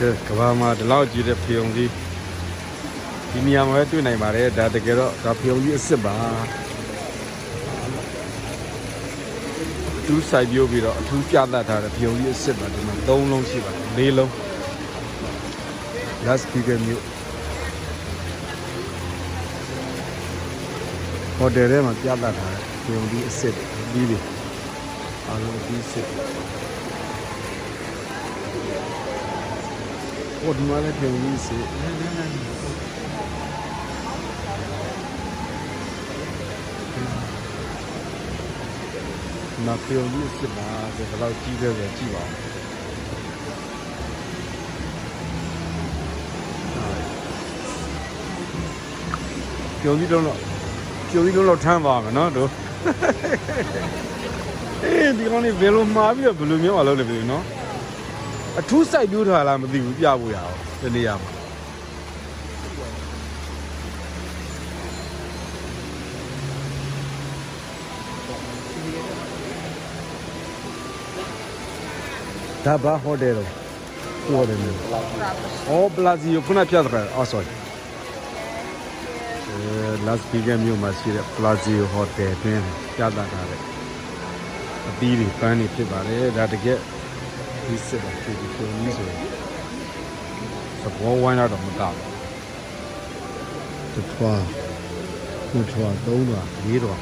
ကဲကဘာမှာဒီလောက်ကြီးတဲ့ဖယုံကြီးဒီနေရာမှာပဲတွေ့နိုင်ပါတယ်ဒါတကယ်တော့ဒါဖယုံကြီးအစ်စ်ပါအထူးစိုက်ပြိုးပြီးတော့အထူးပြသထားတဲ့ဖယုံကြီးအစ်စ်ပါဒီမှာ၃လုံးရှိပါတယ်၄လုံး last speaker မြို့ဟိုတယ်ထဲမှာပြသထားတဲ့ဖယုံကြီးအစ်စ်ပြီးပြီအားလုံးအပြီးအစ်စ် ဟိုဒီမှာလည်းပြုံကြီးစီနာပြုံကြီးစစ်ပါဆိုတော့ကြီးတယ်ဆိုကြည့်ပါဦးပြုံကြီးတော့ပြုံကြီးတော့ထမ်းပါမယ်နော်တို့အေးဒီကောင်လေးဘယ်လိုမှားပြီးတော့ဘယ်လိုမျိုးမလုပ်လဲပြီနော် အထူးစိုက်ပြိုးထားလားမသိဘူးပြဖို့ရအောင်ဒီနေရာမှာဒါဘာဟိုတယ်တော့ဟိုတယ်မျိုးအော်ပလာဇီယိုခုနပြတာအော် sorry အဲလာစပီဂန်မြို့မှာရှိတဲ့ပလာဇီယိုဟိုတယ်တွင်ပြသထားတဲ့အသီးတွေပန်းတွေဖြစ်ပါတယ်ဒါတကယ် ဒီစစ်ပါဒီပြုံကြီးဆိုရင်သဘောဝိုင်းတော့မကဘူးတစ်ထွားနှစ်ထွားသုံးထွားလေးထွား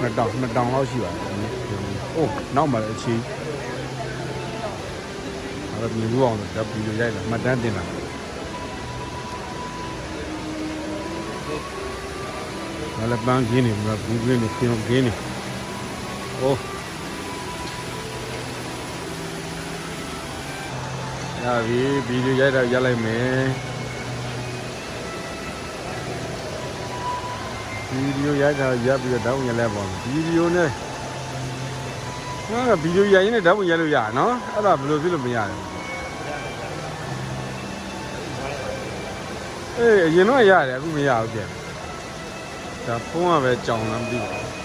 နှစ်တောင်နှစ်တောင်လောက်ရှိပါတယ်ဒီပြုံကြီးအိုးနောက်မှလည်းအချီအဲ့ဒါမြ ရိုက်လာမှတ်တမ်းတင်လာဘာလဲပန်းခင်းနေမှာဘူးခင်းနေပြုံခင်းနေအိုးရပြီဗီဒီယိုရိုက်တော့ရက်လိုက်မယ်ဗီဒီယိုရိုက်တာရပ်ပြီးတော့တောင်းရလဲပေါ့ဗီဒီယိုနဲ့ငါကဗီဒီယိုရိုက်ရင်လည်းတောင်းရလို့ရနော်အဲ့ဒါဘယ်လိုဖြစ်လို့မရလဲအေးအရင်တော့ရတယ်အခုမရဘူးပြန်ဒါဖုန်းကပဲကြောင်လားမသိဘူး